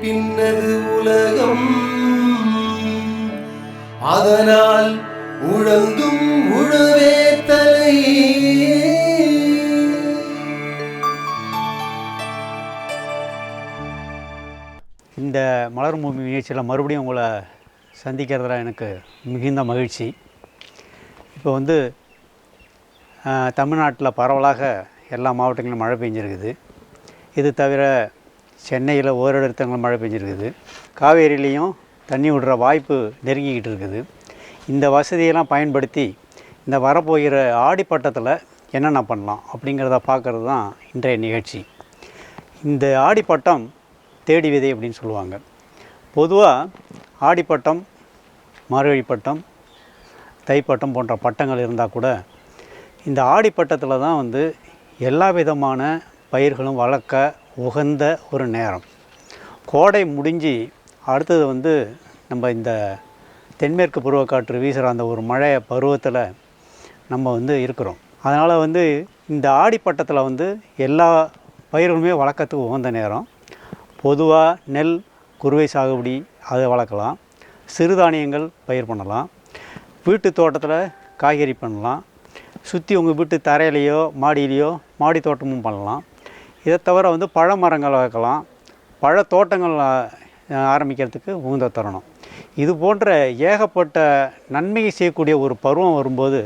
பின்னது உலகம். அதனால் உழந்தும் உழவே தலை. இந்த மலர் பூமி நிகழ்ச்சியில் மறுபடியும் உங்களை சந்திக்கிறதுல எனக்கு மிகுந்த மகிழ்ச்சி. இப்போ வந்து தமிழ்நாட்டில் பரவலாக எல்லா மாவட்டங்களிலும் மழை பெஞ்சிருக்குது. இது தவிர சென்னையில் ஓரிரு இடத்துல மழை பெஞ்சிருக்குது. காவேரியிலையும் தண்ணி விடுற வாய்ப்பு நெருங்கிக்கிட்டு இருக்குது. இந்த வசதியெல்லாம் பயன்படுத்தி இந்த வரப்போகிற ஆடிப்பட்டத்தில் என்னென்ன பண்ணலாம் அப்படிங்கிறத பார்க்குறது தான் இன்றைய நிகழ்ச்சி. இந்த ஆடிப்பட்டம் தேடி விதை அப்படின்னு சொல்லுவாங்க. பொதுவாக ஆடிப்பட்டம் மார்கழி பட்டம் தைப்பட்டம் போன்ற பட்டங்கள் இருந்தால் கூட இந்த ஆடிப்பட்டத்தில் தான் வந்து எல்லா விதமான பயிர்களும் வளர்க்க உகந்த ஒரு நேரம். கோடை முடிஞ்சு அடுத்தது வந்து நம்ம இந்த தென்மேற்கு பருவக்காற்று வீசுகிற அந்த ஒரு மழை பருவத்தில் நம்ம வந்து இருக்கிறோம். அதனால் வந்து இந்த ஆடிப்பட்டத்தில் வந்து எல்லா பயிர்களுமே வளர்க்கறதுக்கு உகந்த நேரம். பொதுவாக நெல் குறுவை சாகுபடி அதை வளர்க்கலாம். சிறுதானியங்கள் பயிர் பண்ணலாம். வீட்டு தோட்டத்தில் காய்கறி பண்ணலாம். சுற்றி உங்கள் வீட்டு தரையிலையோ மாடியிலையோ மாடி தோட்டமும் பண்ணலாம். இதை தவிர வந்து பழ மரங்கள் வளர்க்கலாம் பழ தோட்டங்கள் ஆரம்பிக்கிறதுக்கு உகந்த தருணம். இது போன்ற ஏகப்பட்ட நன்மையை செய்யக்கூடிய ஒரு பருவம் வரும்போது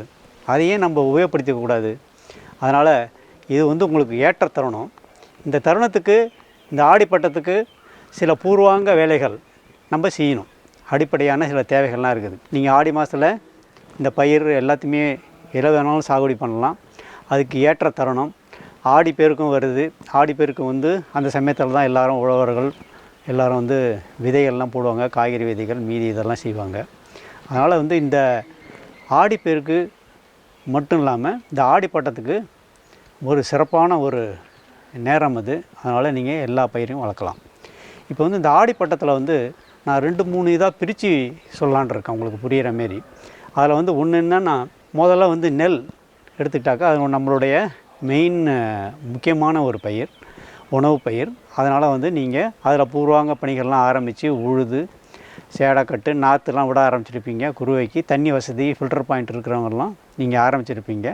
அதையே நம்ம உபயோகப்படுத்திக்கக்கூடாது அதனால் இது வந்து உங்களுக்கு ஏற்ற தருணம். இந்த தருணத்துக்கு இந்த ஆடிப்பட்டத்துக்கு சில பூர்வாங்க வேலைகள் நம்ம செய்யணும். அடிப்படையான சில தேவைகள்லாம் இருக்குது. நீங்கள் ஆடி மாதத்தில் இந்த பயிர் எல்லாத்தையுமே எதை வேணாலும் சாகுபடி பண்ணலாம். அதுக்கு ஏற்ற தருணம். ஆடி பெருக்கும் வருது. ஆடி பெருக்கம் வந்து அந்த சமயத்தில் தான் எல்லாரும் உழவர்கள் எல்லாரும் வந்து விதைகள்லாம் போடுவாங்க காய்கறி விதைகள் மீதி இதெல்லாம் செய்வாங்க. அதனால் வந்து இந்த ஆடிப்பேருக்கு மட்டும் இல்லாமல் இந்த ஆடிப்பட்டத்துக்கு ஒரு சிறப்பான ஒரு நேரம் அது. அதனால் நீங்கள் எல்லா பயிரையும் வளர்க்கலாம். இப்போ வந்து இந்த ஆடிப்பட்டத்தில் வந்து நான் ரெண்டு மூணு இதாக பிரித்து சொல்லலான் இருக்கேன். உங்களுக்கு புரிகிற மாரி. அதில் வந்து ஒன்று என்னன்னா முதல்ல வந்து நெல் எடுத்துக்கிட்டாக்கா அது நம்மளுடைய மெயின் முக்கியமான ஒரு பயிர் உணவு பயிர். அதனால் வந்து நீங்கள் அதில் பூர்வாங்க பணிகள்லாம் ஆரம்பித்து உழுது சேடக்கட்டு நாற்றுலாம் விட ஆரம்பிச்சிருப்பீங்க. குருவைக்கு தண்ணி வசதி ஃபில்டர் பாயிண்ட் இருக்கிறவங்கலாம் நீங்கள் ஆரம்பிச்சிருப்பீங்க.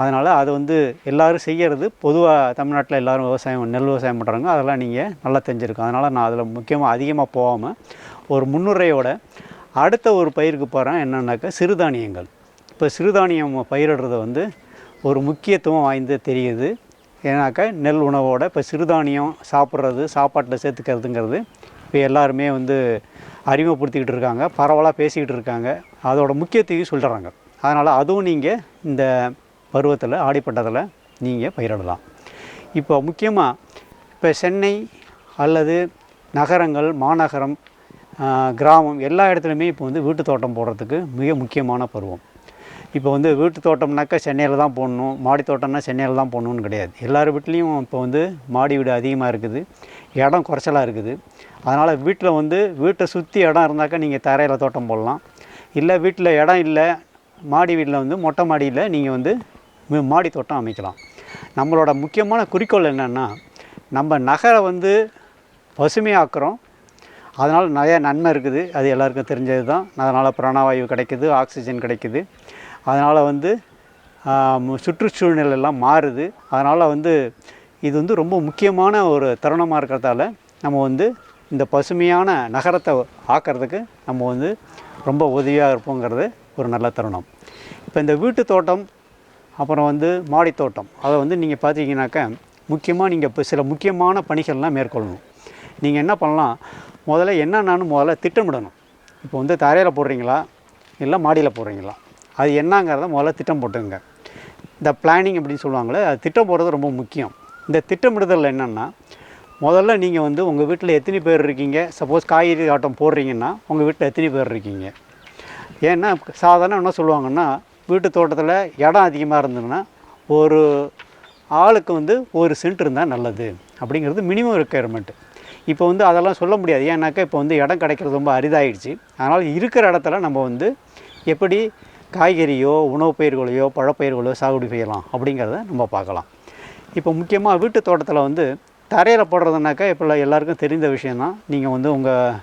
அதனால் அது வந்து எல்லோரும் செய்கிறது பொதுவாக தமிழ்நாட்டில் எல்லோரும் விவசாயம் நெல் விவசாயம் பண்ணுறாங்க அதெல்லாம் நீங்கள் நல்லா தெரிஞ்சிருக்கும். அதனால் நான் அதில் முக்கியமாக அதிகமாக போகாமல் ஒரு முன்னுரையோட அடுத்த ஒரு பயிருக்கு போகிறேன் என்னென்னாக்கா சிறுதானியங்கள். இப்போ சிறுதானியம் பயிரிடுறது வந்து ஒரு முக்கியத்துவம் வாய்ந்து தெரியுது. ஏன்னாக்கா நெல் உணவோட இப்போ சிறுதானியம் சாப்பிட்றது சாப்பாட்டில் சேர்த்துக்கிறதுங்கிறது இப்போ எல்லாருமே வந்து அறிமுகப்படுத்திக்கிட்டு இருக்காங்க பரவலாக பேசிக்கிட்டு இருக்காங்க. அதோடய முக்கியத்தையும் சொல்கிறாங்க அதனால் அதுவும் நீங்கள் இந்த பருவத்தில் ஆடிப்பட்டத்தில் நீங்கள் பயிரிடலாம். இப்போ முக்கியமாக இப்போ சென்னை அல்லது நகரங்கள் மாநகரம் கிராமம் எல்லா இடத்துலையுமே இப்போ வந்து வீட்டு தோட்டம் போடுறதுக்கு மிக முக்கியமான பருவம். இப்போ வந்து வீட்டு தோட்டம்னாக்கா சென்னையில் தான் போடணும். மாடி தோட்டம்னா சென்னையில் தான் போடணும்னு கிடையாது. எல்லார் வீட்லேயும் இப்போ வந்து மாடி வீடு அதிகமாக இருக்குது. இடம் குறைச்சலாக இருக்குது. அதனால் வீட்டில் வந்து வீட்டை சுற்றி இடம் இருந்தாக்கா நீங்கள் தரையில் தோட்டம் போடலாம். இல்லை வீட்டில் இடம் இல்லை மாடி வீட்டில் வந்து மொட்டை மாடியில் நீங்கள் வந்து மாடி தோட்டம் அமைக்கலாம். நம்மளோட முக்கியமான குறிக்கோள் என்னென்னா நம்ம நகரை வந்து பசுமையாக்குறோம். அதனால் நிறைய நன்மை இருக்குது. அது எல்லாருக்கும் தெரிஞ்சது தான் அதனால் பிராணவாயு கிடைக்குது ஆக்சிஜன் கிடைக்குது. அதனால் வந்து சுற்றுச்சூழ்நிலையெல்லாம் மாறுது. அதனால் வந்து இது வந்து ரொம்ப முக்கியமான ஒரு தருணமாக இருக்கிறதால நம்ம வந்து இந்த பசுமையான நகரத்தை ஆக்கிறதுக்கு நம்ம வந்து ரொம்ப உதவியாக இருப்போங்கிறது ஒரு நல்ல தருணம். இப்போ இந்த வீட்டு தோட்டம் அப்புறம் வந்து மாடி தோட்டம் அதை வந்து நீங்கள் பார்த்தீங்கன்னாக்கா முக்கியமாக நீங்கள் இப்போ சில முக்கியமான பணிகள்லாம் மேற்கொள்ளணும். நீங்கள் என்ன பண்ணலாம் முதல்ல என்னென்னு முதல்ல திட்டமிடணும். இப்போ வந்து தரையில் போடுறீங்களா இல்லை மாடியில் போடுறீங்களா? அது என்னங்கிறத முதல்ல திட்டம் போட்டுங்க இந்த பிளானிங் அப்படின்னு சொல்லுவாங்களே அது திட்டம் போடுறது ரொம்ப முக்கியம். இந்த திட்டமிடுதல் என்னென்னா முதல்ல நீங்கள் வந்து உங்கள் வீட்டில் எத்தனை பேர் இருக்கீங்க? சப்போஸ் காய்கறி ஆட்டம் போடுறீங்கன்னா உங்கள் வீட்டில் எத்தனை பேர் இருக்கீங்க? ஏன்னா சாதாரண என்ன சொல்லுவாங்கன்னா வீட்டு தோட்டத்தில் இடம் அதிகமாக இருந்ததுன்னா ஒரு ஆளுக்கு வந்து ஒரு சென்ட் இருந்தால் நல்லது. அப்படிங்கிறது மினிமம் ரெக்குயர்மெண்ட்டு இப்போ வந்து அதெல்லாம் சொல்ல முடியாது. ஏன்னாக்கா இப்போ வந்து இடம் கிடைக்கிறது ரொம்ப அரிதாயிடுச்சு. அதனால் இருக்கிற இடத்துல நம்ம வந்து எப்படி காய்கறியோ உணவுப் பயிர்களையோ பழப்பயிர்களையோ சாகுபடி செய்யலாம் அப்படிங்கிறத நம்ம பார்க்கலாம். இப்போ முக்கியமாக வீட்டு தோட்டத்தில் வந்து தரையில் போடுறதுனாக்கா இப்போ எல்லாருக்கும் தெரிந்த விஷயந்தான் நீங்கள் வந்து உங்கள்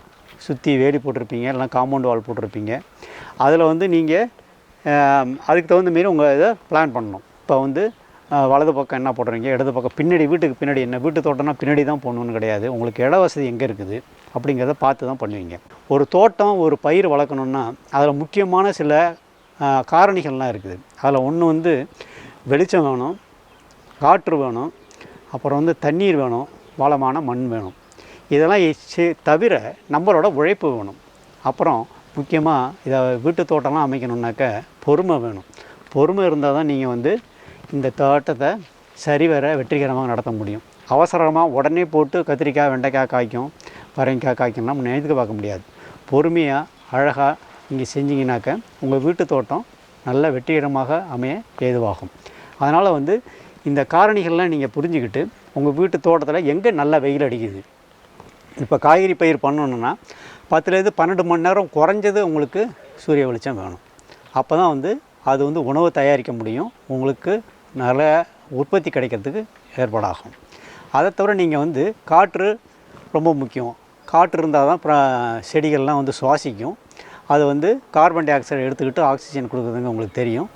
சுற்றி வேலி போட்டிருப்பீங்க இல்லைனா காம்பவுண்ட் வால் போட்டிருப்பீங்க. அதில் வந்து நீங்கள் அதுக்கு தகுந்த மாரி உங்கள் இதை பிளான் பண்ணணும். இப்போ வந்து வலது பக்கம் என்ன போடுறீங்க இடது பக்கம் பின்னாடி வீட்டுக்கு பின்னாடி என்ன வீட்டு தோட்டம்னா பின்னாடி தான் போடணும்னு கிடையாது. உங்களுக்கு இட வசதி எங்கே இருக்குது அப்படிங்கிறத பார்த்து தான் பண்ணுவீங்க. ஒரு தோட்டம் ஒரு பயிர் வளர்க்கணுன்னா அதில் முக்கியமான சில காரணிகள்லாம் இருக்குது. அதில் ஒன்று வந்து வெளிச்சம் வேணும் காற்று வேணும் அப்புறம் வந்து தண்ணீர் வேணும் வளமான மண் வேணும். இதெல்லாம் தவிர நம்மளோட உழைப்பு வேணும். அப்புறம் முக்கியமாக இதை வீட்டு தோட்டம்லாம் அமைக்கணுன்னாக்க பொறுமை வேணும். பொறுமை இருந்தால் தான் நீங்கள் வந்து இந்த தோட்டத்தை சரிவர வெற்றிகரமாக நடத்த முடியும். அவசரமாக உடனே போட்டு கத்திரிக்காய் வெண்டைக்காய் காய்க்கும் பரங்கிக்காய் காய்க்கும்லாம் நம்ம நினைத்து பார்க்க முடியாது. பொறுமையாக அழகாக நீங்கள் செஞ்சிங்கனாக்க உங்கள் வீட்டு தோட்டம் நல்ல வெற்றிகரமாக அமைய ஏதுவாகும். அதனால் வந்து இந்த காரணிகள்லாம் நீங்கள் புரிஞ்சுக்கிட்டு உங்கள் வீட்டு தோட்டத்தில் எங்கே நல்ல வெயில் அடிக்குது? இப்போ காய்கறி பயிர் பண்ணணுன்னா பத்துலேருந்து பன்னெண்டு மணி நேரம் குறைஞ்சது உங்களுக்கு சூரிய வெளிச்சம் வேணும். அப்போ தான் வந்து அது வந்து உணவு தயாரிக்க முடியும். உங்களுக்கு நல்ல உற்பத்தி கிடைக்கிறதுக்கு ஏற்பாடாகும். அதை தவிர நீங்கள் வந்து காற்று ரொம்ப முக்கியம். காற்று இருந்தால் தான் செடிகள்லாம் வந்து சுவாசிக்கும். அது வந்து கார்பன் டை ஆக்சைடு எடுத்துக்கிட்டு ஆக்சிஜன் கொடுக்குறதுங்க உங்களுக்கு தெரியும்.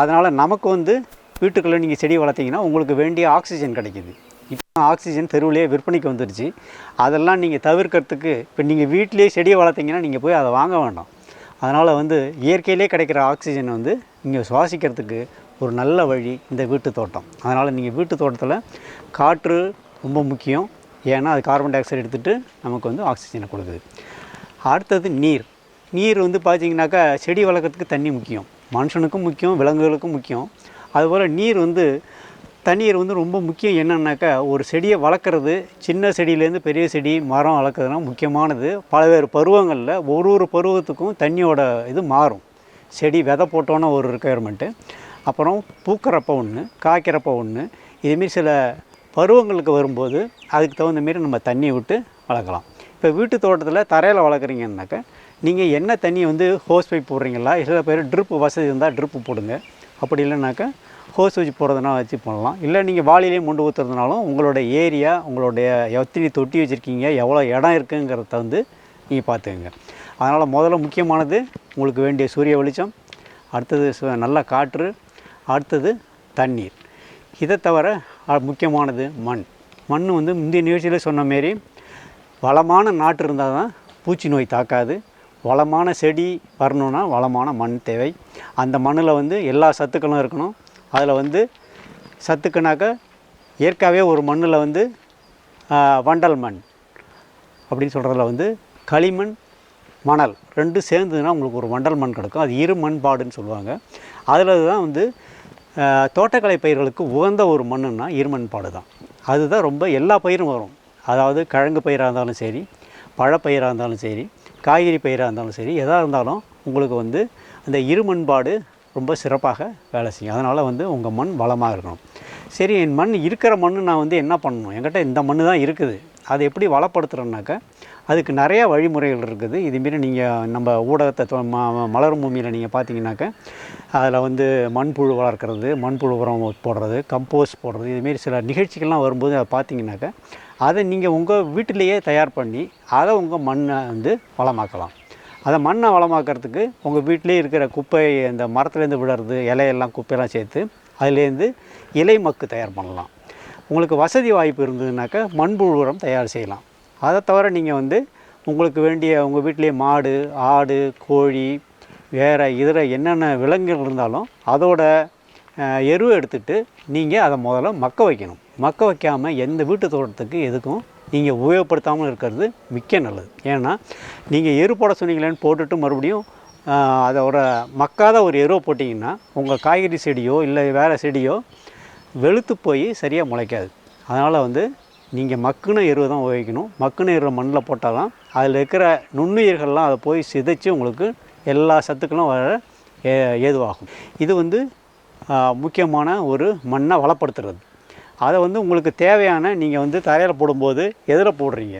அதனால் நமக்கு வந்து வீட்டுக்குள்ளே நீங்கள் செடி வளர்த்தீங்கன்னா உங்களுக்கு வேண்டிய ஆக்சிஜன் கிடைக்குது. இப்போ ஆக்சிஜன் தெருவிலேயே விற்பனைக்கு வந்துருச்சு. அதெல்லாம் நீங்கள் தவிர்க்கிறதுக்கு இப்போ நீங்கள் வீட்டிலேயே செடியை வளர்த்தீங்கன்னா நீங்கள் போய் அதை வாங்க வேண்டாம். அதனால் வந்து இயற்கையிலே கிடைக்கிற ஆக்சிஜன் வந்து நீங்கள் சுவாசிக்கிறதுக்கு ஒரு நல்ல வழி இந்த வீட்டு தோட்டம். அதனால் நீங்கள் வீட்டு தோட்டத்தில் காற்று ரொம்ப முக்கியம். ஏன்னா அது கார்பன் டை ஆக்சைடு எடுத்துகிட்டு நமக்கு வந்து ஆக்சிஜனை கொடுக்குது. அடுத்தது நீர். நீர் வந்து பார்த்தீங்கன்னாக்கா செடி வளர்க்குறதுக்கு தண்ணி முக்கியம். மனுஷனுக்கும் முக்கியம் விலங்குகளுக்கும் முக்கியம். அதுபோல் நீர் வந்து தண்ணீர் வந்து ரொம்ப முக்கியம் என்னன்னாக்கா ஒரு செடியை வளர்க்குறது சின்ன செடியிலேருந்து பெரிய செடி மரம் வளர்க்குறதுனா முக்கியமானது. பல்வேறு பருவங்களில் ஒரு ஒரு பருவத்துக்கும் தண்ணியோட இது மாறும். செடி விதை போட்டோன்னே ஒரு ரெக்குயர்மெண்ட்டு அப்புறம் பூக்கிறப்ப ஒன்று காய்க்கிறப்ப ஒன்று இதுமாரி சில பருவங்களுக்கு வரும்போது அதுக்கு தகுந்த மாரி நம்ம தண்ணி விட்டு வளர்க்கலாம். இப்போ வீட்டு தோட்டத்தில் தரையில் வளர்க்குறீங்கன்னாக்கா நீங்கள் என்ன தண்ணி வந்து ஹோஸ் பைப் போடுறீங்களா? சில பேர் ட்ரிப்பு வசதி இருந்தால் ட்ரிப்பு போடுங்க. அப்படி இல்லைனாக்கா ஹோஸ் வச்சு போடுறதுனா வச்சு பண்ணலாம் இல்லை நீங்கள் வாளியிலே மொண்டு ஊற்றுறதுனாலும் உங்களோட ஏரியா உங்களுடைய எத்தனை தொட்டி வச்சுருக்கீங்க எவ்வளோ இடம் இருக்குங்கிறத வந்து நீங்கள் பார்த்துக்கங்க. அதனால் முதல்ல முக்கியமானது உங்களுக்கு வேண்டிய சூரிய வெளிச்சம் அடுத்தது சு- நல்ல காற்று அடுத்தது தண்ணீர். இதை தவிர முக்கியமானது மண். மண் வந்து முந்தைய நிகழ்ச்சியில் சொன்ன மாரி வளமான நாற்று இருந்தால் தான் பூச்சி நோய் தாக்காது. வளமான செடி வரணும்னா வளமான மண் தேவை. அந்த மண்ணில் வந்து எல்லா சத்துக்களும் இருக்கணும். அதில் வந்து சத்துக்குனாக்க இயற்கையாகவே ஒரு மண்ணில் வந்து வண்டல் மண் அப்படின்னு சொல்கிறதுல வந்து களிமண் மணல் ரெண்டும் சேர்ந்ததுன்னா உங்களுக்கு ஒரு வண்டல் மண் கிடைக்கும். அது இரு மண்பாடுன்னு சொல்லுவாங்க. அதில் தான் வந்து தோட்டக்கலை பயிர்களுக்கு உகந்த ஒரு மண்ணுன்னா இருமண்பாடு தான். அதுதான் ரொம்ப எல்லா பயிரும் வரும். அதாவது கிழங்கு பயிராக இருந்தாலும் சரி பழப்பயிராக இருந்தாலும் சரி காய்கறி பயிராக இருந்தாலும் சரி எதாக இருந்தாலும் உங்களுக்கு வந்து அந்த இருமண்பாடு ரொம்ப சிறப்பாக வேலை செய்யும். அதனால் வந்து உங்கள் மண் வளமாக இருக்கணும். சரி என் மண் இருக்கிற மண் நான் வந்து என்ன பண்ணணும்? என்கிட்ட இந்த மண் தான் இருக்குது. அதை எப்படி வளப்படுத்துகிறேன்னாக்கா அதுக்கு நிறையா வழிமுறைகள் இருக்குது. இதுமாரி நீங்கள் நம்ம ஊடகத்தை மலரும் பூமியில் நீங்கள் பார்த்தீங்கன்னாக்க அதில் வந்து மண்புழு வளர்க்குறது மண்புழு உரம் போடுறது கம்போஸ்ட் போடுறது இதுமாரி சில நிகழ்ச்சிகள்லாம் வரும்போது அதை பார்த்தீங்கன்னாக்கா அதை நீங்கள் உங்கள் வீட்டிலையே தயார் பண்ணி அதை உங்கள் மண்ணை வந்து வளமாக்கலாம். அதை மண்ணை வளமாக்கிறதுக்கு உங்கள் வீட்டிலே இருக்கிற குப்பை அந்த மரத்துலேருந்து விடுறது இலையெல்லாம் குப்பையெல்லாம் சேர்த்து அதுலேருந்து இலை மக்கு தயார் பண்ணலாம். உங்களுக்கு வசதி வாய்ப்பு இருந்ததுனாக்கா மண்புழு உரம் தயார் செய்யலாம். அதை தவிர நீங்கள் வந்து உங்களுக்கு வேண்டிய உங்கள் வீட்டிலேயே மாடு ஆடு கோழி வேறு இதர என்னென்ன விலங்குகள் இருந்தாலும் அதோட எருவை எடுத்துகிட்டு நீங்கள் அதை முதல்ல மக்க வைக்கணும். மக்க வைக்காமல் எந்த வீட்டு தோட்டத்துக்கு எதுக்கும் நீங்கள் உபயோகப்படுத்தாமல் இருக்கிறது மிக்க நல்லது. ஏன்னா நீங்கள் எரு போட சொன்னீங்களேன்னு போட்டுட்டு மறுபடியும் அதோட மக்காத ஒரு எருவை போட்டிங்கன்னா உங்கள் காய்கறி செடியோ இல்லை வேறு செடியோ வெளுத்து போய் சரியாக முளைக்காது. அதனால் வந்து நீங்கள் மக்குன எருவை தான் உபயோகிக்கணும். மக்குன எருவை மண்ணில் போட்டால் தான் அதில் இருக்கிற நுண்ணுயிர்கள்லாம் அதை போய் சிதைச்சு உங்களுக்கு எல்லா சத்துக்களும் வர ஏ- ஏதுவாகும். இது வந்து முக்கியமான ஒரு மண்ணை வளப்படுத்துறது. அதை வந்து உங்களுக்கு தேவையான நீங்கள் வந்து தரையில் போடும்போது எதில் போடுறீங்க?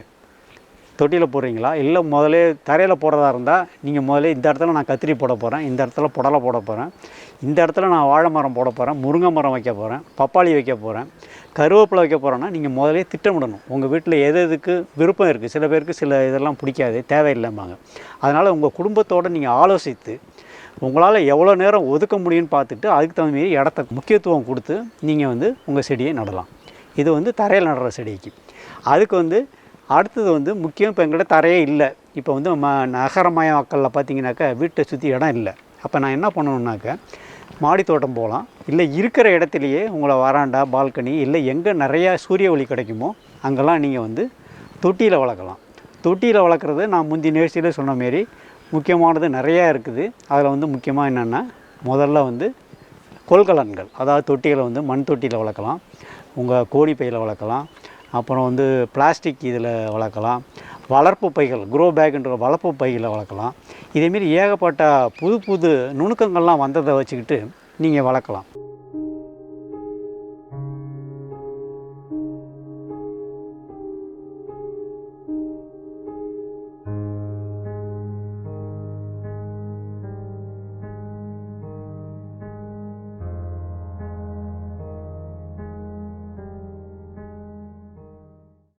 தொட்டியில் போடுறீங்களா? இல்லை முதலே தரையில் போடுறதா இருந்தால் நீங்கள் முதல்ல இந்த இடத்துல நான் கத்திரி போட போகிறேன் இந்த இடத்துல புடலை போட போகிறேன் இந்த இடத்துல நான் வாழை மரம் போட போகிறேன் முருங்கை மரம் வைக்க போகிறேன் பப்பாளி வைக்க போகிறேன் கருவேப்பிலை வைக்க போகிறேன்னா நீங்கள் முதலே திட்டமிடணும். உங்கள் வீட்டில் எது எதுக்கு விருப்பம் இருக்குது சில பேருக்கு சில இதெல்லாம் பிடிக்காது தேவையில்லைம்பாங்க. அதனால் உங்கள் குடும்பத்தோடு நீங்கள் ஆலோசித்து உங்களால் எவ்வளோ நேரம் ஒதுக்க முடியும்னு பார்த்துட்டு அதுக்கு தகுந்த மாரி இடத்த முக்கியத்துவம் கொடுத்து நீங்கள் வந்து உங்கள் செடியை நடலாம். இது வந்து தரையில் நடுற செடிக்கு. அதுக்கு வந்து அடுத்தது வந்து முக்கியம் இப்போ எங்கள்கிட்ட தரையே இல்லை. இப்போ வந்து ம நகரமய மக்களில் பார்த்தீங்கன்னாக்கா வீட்டை சுற்றி இடம் இல்லை. அப்போ நான் என்ன பண்ணணுன்னாக்கா மாடி தோட்டம் போகலாம் இல்லை இருக்கிற இடத்துலையே உங்களை வராண்டா பால்கனி இல்லை எங்கே நிறையா சூரிய ஒளி கிடைக்குமோ அங்கெல்லாம் நீங்கள் வந்து தொட்டியில் வளர்க்கலாம். தொட்டியில் வளர்க்குறது நான் முந்தி நிகழ்ச்சியில் சொன்ன மாரி முக்கியமானது நிறையா இருக்குது. அதில் வந்து முக்கியமாக என்னென்னா முதல்ல வந்து கொள்கலன்கள். அதாவது தொட்டிகளை வந்து மண் தொட்டியில் வளர்க்கலாம் உங்கள் கோழி பையில் வளர்க்கலாம் அப்புறம் வந்து பிளாஸ்டிக் இதில் வளர்க்கலாம் வளர்ப்பு பைகள் க்ரோ பேக்குன்ற வளர்ப்பு பைகளை வளர்க்கலாம். இதேமாரி ஏகப்பட்ட புது புது நுணுக்கங்கள்லாம் வந்ததை வச்சுக்கிட்டு நீங்கள் வளர்க்கலாம்.